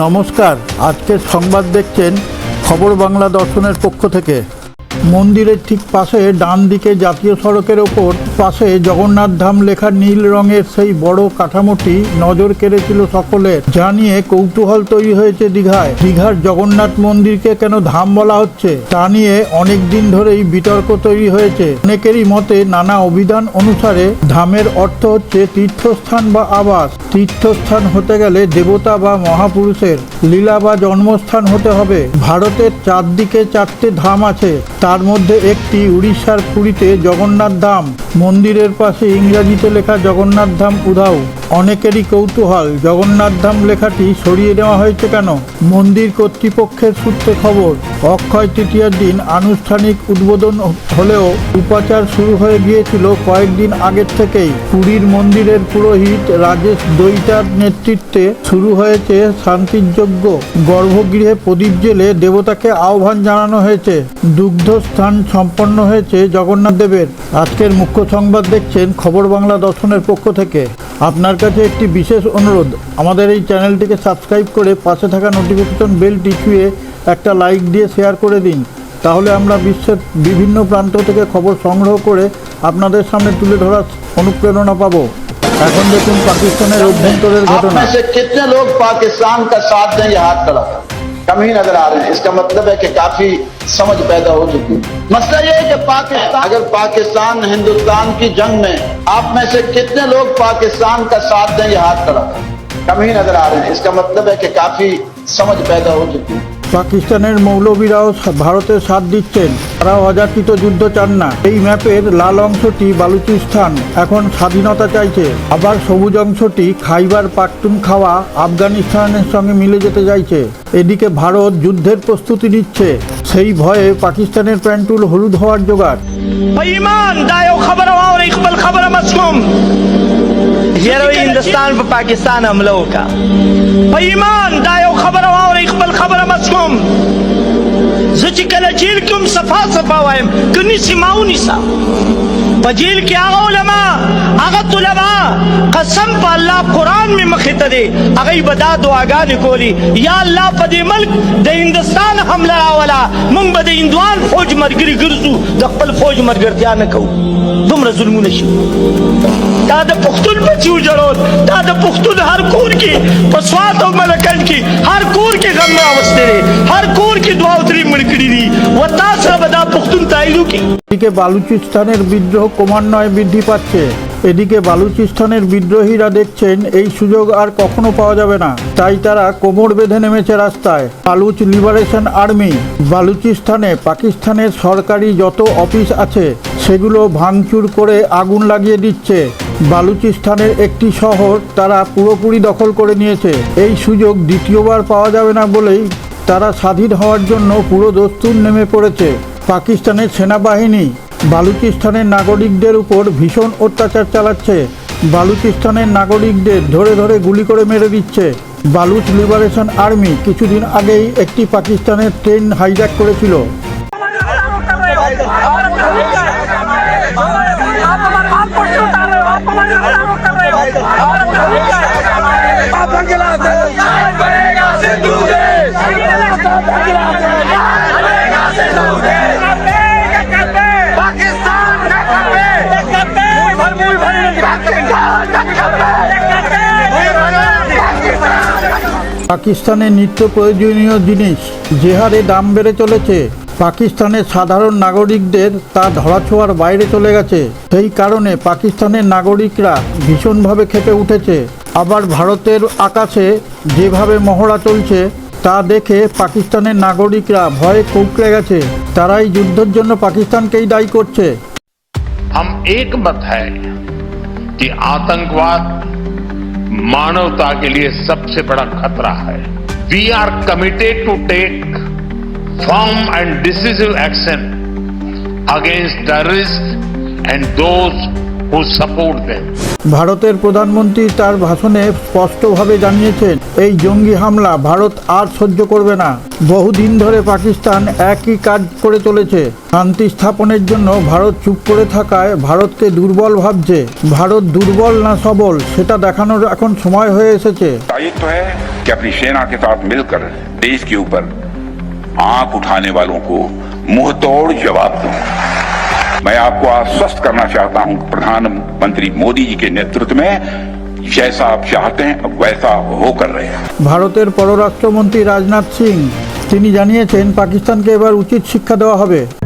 নমস্কার। আজকের সংবাদ দেখছেন খবর বাংলা দর্শনের পক্ষ থেকে। মন্দিরের ঠিক পাশে ডান দিকে জাতীয় সড়কের ওপর পাশে জগন্নাথ ধাম লেখা নীল রঙের সেই বড় কাঠামোটি নজর কেড়েছিল সকলের, যা নিয়ে কৌতূহল তৈরি হয়েছে দীঘায়। দীঘার জগন্নাথ মন্দিরকে কেন ধাম বলা হচ্ছে, তা নিয়ে অনেক দিন ধরেই বিতর্ক তৈরি হয়েছে। অনেকেরই মতে নানা অভিধান অনুসারে ধামের অর্থ হচ্ছে তীর্থস্থান বা আবাস। তীর্থস্থান হতে গেলে দেবতা বা মহাপুরুষের লীলা বা জন্মস্থান হতে হবে। ভারতের চারদিকে চারটে ধাম আছে তার মধ্যে একটি উড়িষ্যার পুরীতে জগন্নাথ ধাম। মন্দিরের পাশে ইংরাজিতে লেখা জগন্নাথ ধাম উধাও। অনেকেরই কৌতূহল। জগন্নাথ ধাম লেখাটি সরিয়ে নেওয়া হয়েছে কেন? মন্দির কর্তৃপক্ষের সূত্রে খবর, অক্ষয় তৃতীয়ার দিন আনুষ্ঠানিক উদ্বোধন হলেও উপাচার শুরু হয়ে গিয়েছিল কয়েকদিন আগের থেকেই। পুরীর মন্দিরের পুরোহিত রাজেশ দইতার নেতৃত্বে শুরু হয়েছে শান্তির যজ্ঞ গর্ভগৃহে প্রদীপ জেলে দেবতাকে আহ্বান জানানো হয়েছে। দুগ্ধ স্থান সম্পন্ন হয়েছে জগন্নাথ দেবের। আজকের মুখ্য সংবাদ দেখছেন খবর বাংলা দর্শনের পক্ষ থেকে। আপনার কাছে একটি বিশেষ অনুরোধ আমাদের এই চ্যানেলটিকে সাবস্ক্রাইব করে পাশে থাকা নোটিফিকেশন বেলটি ছুঁয়ে একটা লাইক দিয়ে শেয়ার করে দিন তাহলে আমরা বিশ্বের বিভিন্ন প্রান্ত থেকে খবর সংগ্রহ করে আপনাদের সামনে তুলে ধরার অনুপ্রেরণা পাবো এখন দেখুন পাকিস্তানের অভ্যন্তরের आप ঘটনা में से कितने लोग पाकिस्तान का साथ दें ये हाथ खड़ा करें। कम ही नजर आ रहे हैं इसका मतलब है कि काफी समझ पैदा हो चुकी है मसला ये है कि पाकिस्तान अगर पाकिस्तान हिंदुस्तान की जंग में आप में से कितने लोग पाकिस्तान का साथ दें ये हाथ खड़ा करें। कम ही नजर आ रहे हैं इसका मतलब है कि काफी समझ पैदा हो चुकी है পাকিস্তানের মৌলবীরাও সা- ভারতের সাথ দিচ্ছেন তারাও অযাচিত যুদ্ধ চান না এই ম্যাপের লাল অংশটি বালুচিস্তান এখন স্বাধীনতা চাইছে আবার সবুজ অংশটি খাইবার পাখতুন খাওয়া আফগানিস্তানের সঙ্গে মিলে যেতে চাইছে এদিকে ভারত যুদ্ধের প্রস্তুতি নিচ্ছে সেই ভয়ে পাকিস্তানের প্যান্টুল হলুদ হওয়ার জোগাড় ईमान दायो खबर और इकबल खबर मसलूम ये रही हिंदुस्तान पर पाकिस्तान हमलों का ईमान दायो खबर और इकबल खबर मसलूम زچ کله جیل کوم صفا صفا وایم کني سماو نسا بجیل کې هغه علما هغه علما قسم په الله قران می مخې ته دی هغه به دا دعاګانې کولی یا الله په دې ملک د هندستان حمله راولا مونږ به د هندوان فوج مرګري ګرځو د خپل فوج مرګرتیا نه کوو دومره ظلمونه شي دا د پښتون بچیو جوړول دا د پښتون هر کور کې په سوات او ملکن کې هر کور کې غم راوستي دي هر کور کې دعا او تری مړ کړی دي و تاسو به دا پښتون کی এদিকে বালুচিস্তানের বিদ্রোহ ক্রমান্বয়ে বৃদ্ধি পাচ্ছে। এদিকে বালুচিস্তানের বিদ্রোহীরা দেখছেন এই সুযোগ আর কখনো পাওয়া যাবে না। তাই তারা কোমর বেঁধে নেমেছে রাস্তায়। বালুচ লিবারেশন আর্মি, বালুচিস্তানে পাকিস্তানের সরকারি যত অফিস আছে, সেগুলো ভাঙচুর করে আগুন লাগিয়ে দিচ্ছে। বালুচিস্তানের একটি শহর তারা পুরোপুরি দখল করে নিয়েছে। এই সুযোগ দ্বিতীয়বার পাওয়া যাবে না বলেই তারা স্বাধীন হওয়ার জন্য পুরো দস্তুর নেমে পড়েছে। পাকিস্তানের সেনাবাহিনী বালুচিস্তানের নাগরিকদের উপর ভীষণ অত্যাচার চালাচ্ছে। বালুচিস্তানের নাগরিকদের ধরে ধরে গুলি করে মেরে দিচ্ছে। বালুচ লিবারেশন আর্মি কিছুদিন আগেই একটি পাকিস্তানের ট্রেন হাইজ্যাক করেছিল। आप পাকিস্তানের নিত্য প্রয়োজনীয় জিনিস যে হারে দাম বেড়ে চলেছে পাকিস্তানের সাধারণ নাগরিকদের তা ধরাছোঁয়ার বাইরে চলে গেছে সেই কারণে পাকিস্তানের নাগরিকরা ভীষণভাবে খেপে উঠেছে আবার ভারতের আকাশে যেভাবে মহড়া চলছে তা দেখে পাকিস্তানের নাগরিকরা ভয়ে কুঁকড়ে গেছে তারাই যুদ্ধের জন্য পাকিস্তানকেই দায়ী করছে हम एक मत है कि आतंकवाद मानवता के लिए सबसे बड़ा खतरा है। We are committed to take firm and decisive action against terrorist and those को सपोर्ट दें ভারতের প্রধানমন্ত্রী তার ভাষণে স্পষ্টভাবে জানিয়েছেন এই জঙ্গি হামলা ভারত আর সহ্য করবে না বহুদিন ধরে পাকিস্তান একই কাজ করে চলেছে শান্তি স্থাপনের জন্য ভারত চুপ করে থাকায় ভারতকে দুর্বল ভাবছে ভারত দুর্বল না সবল সেটা দেখানোর এখন সময় হয়ে এসেছে दायित्व है कि अपनी सेना के साथ मिलकर देश के ऊपर आंख उठाने वालों को मुंह तोड़ जवाब दूं मैं आपको आश्वस्त करना चाहता हूं कि प्रधानमंत्री मोदी जी के नेतृत्व में जैसा आप चाहते हैं वैसा होकर रहे हैं ভারতের পররাষ্ট্রমন্ত্রী রাজনাথ সিং তিনি জানিয়েছেন পাকিস্তানকে এবার উচিত শিক্ষা দেওয়া হবে